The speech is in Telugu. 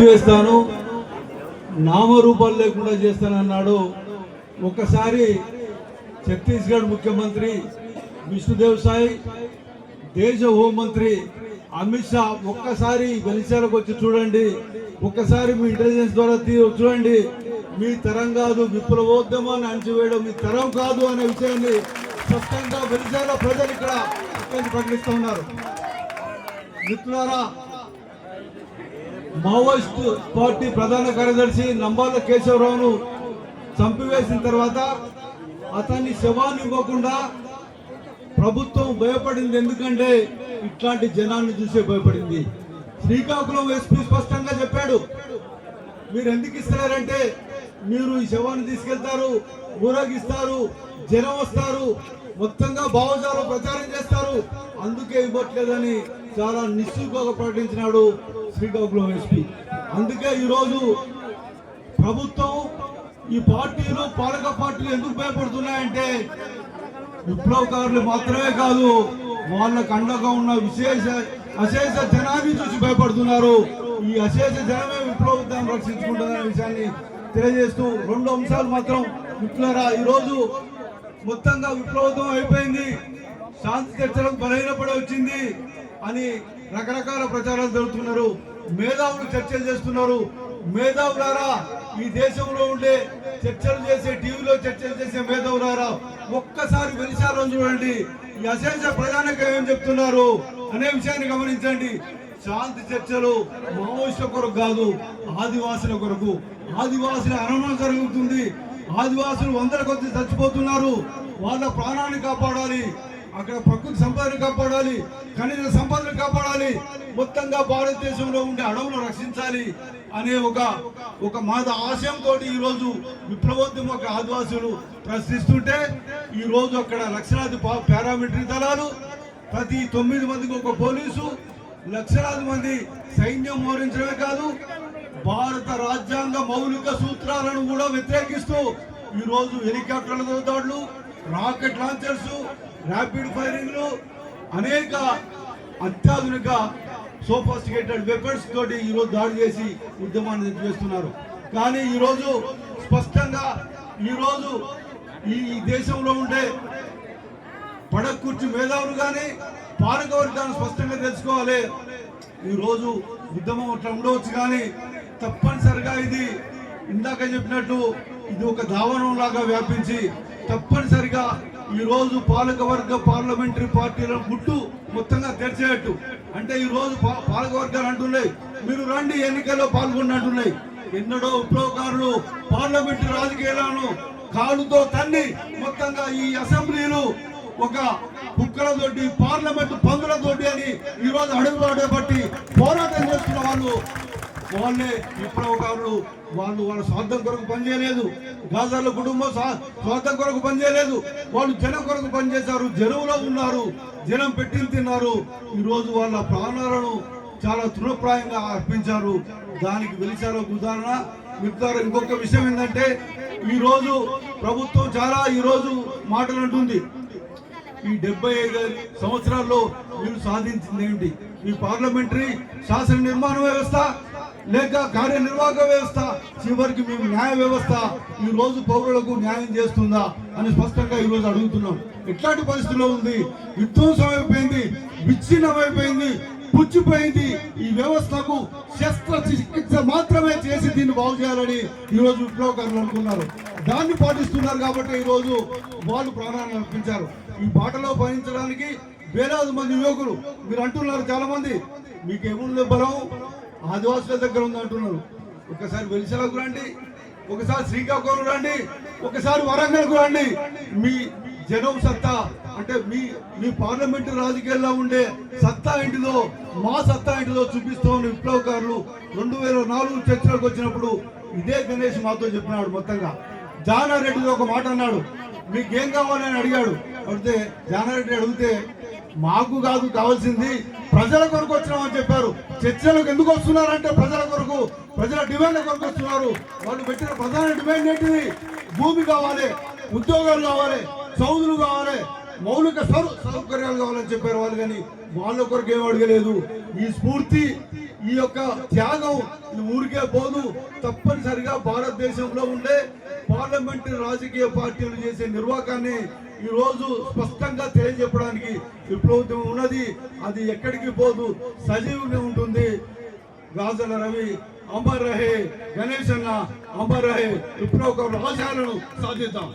వేస్తాను నామరూపాలు లేకుండా చేస్తానన్నాడు. ఒకసారి ఛత్తీస్గఢ్ ముఖ్యమంత్రి విష్ణుదేవ్ సాయి దేశ హోంమంత్రి అమిత్ షా ఒక్కసారి వెలిసాలకు వచ్చి చూడండి. ఒక్కసారి మీ ఇంటెలిజెన్స్ ద్వారా తీ- చూడండి. మీ తరం కాదు విప్లవోద్యమాన్ని అణచివేయడం మీ తరం కాదు అనే విషయాన్ని స్పష్టంగా వెలిసాల ప్రజలు ఇక్కడ ఇక్కడ ప్రకటిస్తూ ఉన్నారు. మిత్రులారా మావోయిస్ట్ పార్టీ ప్రధాన కార్యదర్శి నంబాల కేశవరావును చంపివేసిన తర్వాత అతన్ని శవాన్ని ఇవ్వకుండా ప్రభుత్వం భయపడింది. ఎందుకంటే ఇట్లాంటి జనాన్ని చూసే భయపడింది. శ్రీకాకుళం ఎస్పీ స్పష్టంగా చెప్పాడు మీరు ఎందుకు ఇస్తున్నారంటే మీరు ఈ శవాన్ని తీసుకెళ్తారు ఊరగిస్తారు జనం వస్తారు మొత్తంగా భావజాలు ప్రచారం చేస్తారు. అందుకే ఇవ్వట్లేదని చాలా నిస్సుగా ప్రకటించినాడు శ్రీకాకుళం ఎస్పీ అందుకే ఈరోజు ప్రభుత్వం ఈ పార్టీలు పాలక పార్టీలు ఎందుకు భయపడుతున్నాయంటే విప్లవకారులు మాత్రమే కాదు వాళ్ళకు అండగా ఉన్న విశేష అశేష జనాన్ని చూసి భయపడుతున్నారు. ఈ అశేష జనమే విప్లవం రక్షించుకుంటుందనే విషయాన్ని తెలియజేస్తూ రెండు అంశాలు మాత్రం మిత్రులారా ఈరోజు మొత్తంగా విప్లవం అయిపోయింది. శాంతి చర్చలకు బలహీనపడి వచ్చింది. అని రకరకాల ప్రచారాలు జరుగుతున్నారు. మేధావులు చర్చలు చేస్తున్నారు. మేధావులారా ఈ దేశంలో ఉండే చర్చలు చేసే టీవీలో చర్చలు చేసే మేధావులారా ఒక్కసారి వెలిసారం చూడండి. ఈ అశేష ప్రధానిగా ఏం చెప్తున్నారు అనే విషయాన్ని గమనించండి. శాంతి చర్చలు మావోయిస్టుల కొరకు కాదు ఆదివాసుల కొరకు. ఆదివాసుల అనవనం జరుగుతుంది. ఆదివాసులు వందల కొద్ది చచ్చిపోతున్నారు. వాళ్ళ ప్రాణాన్ని కాపాడాలి. అక్కడ ప్రకృతి సంపదను కాపాడాలి ఖనిజ సంపదను కాపాడాలి మొత్తంగా భారతదేశంలో ఉండే అడవులు రక్షించాలి అనే ఒక ఒక మాద ఆశయంతో ఈరోజు విప్లవోద్యమ ఆదివాసులు ప్రశ్నిస్తుంటే ఈ రోజు అక్కడ లక్షలాది పారామిలిటరీ దళాలు ప్రతి తొమ్మిది మందికి ఒక పోలీసు లక్షలాది మంది సైన్యం మోహరించడమే కాదు భారత రాజ్యాంగ మౌలిక సూత్రాలను కూడా వ్యతిరేకిస్తూ ఈరోజు రోజు హెలికాప్టర్లతో దాడులు రాకెట్ లాంచర్స్ ర్యాపిడ్ ఫైరింగ్లు అనేక అత్యాధునిక సోఫాస్టికేటెడ్ వెపన్స్ తోటి ఈ రోజు దాడి చేసి ఉద్యమాన్ని చేస్తున్నారు కానీ ఈ రోజు స్పష్టంగా ఈ రోజు ఈ దేశంలో ఉండే పడకుర్చి మేధావులు కానీ పాలక వర్గాన్ని స్పష్టంగా తెలుసుకోవాలి. ఈ రోజు ఉద్యమం అట్లా ఉండవచ్చు కానీ తప్పనిసరిగా ఇది ఇందాక చెప్పినట్టు ఇది ఒక దావనం లాగా వ్యాపించి తప్పనిసరి ఈరోజు పాలకవర్గ పార్లమెంటరీ పార్టీల గుట్టు మొత్తంగా తెరిచేయట్టు. అంటే ఈరోజు పాలకవర్గాలు అంటున్నాయి. మీరు రండి ఎన్నికల్లో పాల్గొని అంటున్నాయి. ఎన్నడో విప్లవకారులు పార్లమెంటు రాజకీయాలను కాలుతో తన్ని మొత్తంగా ఈ అసెంబ్లీలు ఒక కుక్కలతోటి పార్లమెంటు పందులతోటి అని ఈరోజు రోజు అడుగు బట్టి పోరాటం చేస్తున్న వాళ్ళు వాళ్ళే విప్లవకారులు వాళ్ళు వాళ్ళ స్వార్థం కొరకు పనిచేయలేదు గాజర్ల కుటుంబం స్వార్థం కొరకు పనిచేయలేదు వాళ్ళు జనం కొరకు పనిచేశారు జనంలో ఉన్నారు జనం పెట్టిన తిన్నారు. ఈరోజు వాళ్ళ ప్రాణాలను చాలా తృణప్రాయంగా అర్పించారు. దానికి వెలిసారు ఉదాహరణ. మిగతా ఇంకొక విషయం ఏంటంటే ఈరోజు ప్రభుత్వం చాలా ఈరోజు మాటలు అంటుంది ఈ డెబ్బై ఐదు సంవత్సరాల్లో మీరు సాధించింది ఏంటి ఈ పార్లమెంటరీ శాసన నిర్మాణ వ్యవస్థ లేక కార్యనిర్వాహక వ్యవస్థ చివరికి మేము న్యాయ వ్యవస్థ ఈ రోజు పౌరులకు న్యాయం చేస్తుందా అని స్పష్టంగా ఈరోజు అడుగుతున్నాం. ఎట్లాంటి పరిస్థితిలో ఉంది? విధ్వంసం అయిపోయింది పుచ్చిపోయింది. ఈ వ్యవస్థకు శస్త్రచికిత్స మాత్రమే చేసి దీన్ని బాగు చేయాలని ఈరోజు రోజు విప్లవకారులు అనుకున్నారు. దాన్ని పాటిస్తున్నారు కాబట్టి ఈరోజు వాళ్ళు ప్రాణాలను అర్పించారు. ఈ బాటలో పయనించడానికి వేలాది మంది యువకులు మీరు అంటున్నారు చాలా మంది మీకు ఏముంది బలం? ఆదివాసుల దగ్గర ఉంది అంటున్నారు. ఒకసారి వెలిసలకు రండి ఒకసారి శ్రీకాకుళం రండి ఒకసారి వరంగల్కు రండి. మీ జనం సత్తా అంటే మీ మీ పార్లమెంటు రాజకీయాల్లో ఉండే సత్తా ఏంటిదో మా సత్తా ఏంటిదో చూపిస్తూ ఉన్న విప్లవకారులు రెండు వేల నాలుగు చర్చలకు వచ్చినప్పుడు ఇదే గణేష్ మాతో చెప్పినాడు మొత్తంగా. జానారెడ్డితో ఒక మాట అన్నాడు మీకేం కావాలని అడిగాడు. అడిగితే జానారెడ్డి అడిగితే మాకు కాదు కావాల్సింది ప్రజల కొరకు వచ్చినామని చెప్పారు. చర్చలకు ఎందుకు వస్తున్నారంటే ప్రజల కొరకు ప్రజల డిమాండ్ల కొరకు వస్తున్నారు. వాళ్ళు పెట్టిన ప్రధాన డిమాండ్ ఏంటిది? భూమి కావాలి ఉద్యోగాలు కావాలి చౌదులు కావాలి మౌలిక సౌకర్యాలు కావాలని చెప్పారు వాళ్ళు కానీ. వాళ్ళ కొరకు ఏం అడగలేదు. ఈ స్ఫూర్తి ఈ యొక్క త్యాగం ఊరికే పోదు. తప్పనిసరిగా భారతదేశంలో ఉండే పార్లమెంటరీ రాజకీయ పార్టీలు చేసే నిర్వాహకాన్ని ఈ రోజు స్పష్టంగా తెలియజెప్పడానికి విప్లవం ఉన్నది. అది ఎక్కడికి పోదు. సజీవంగా ఉంటుంది. గాజల రవి అమర్ రహే గణేష్ అన్న అమర్ రహే విప్లవ రాజాలను సాధిద్దాం.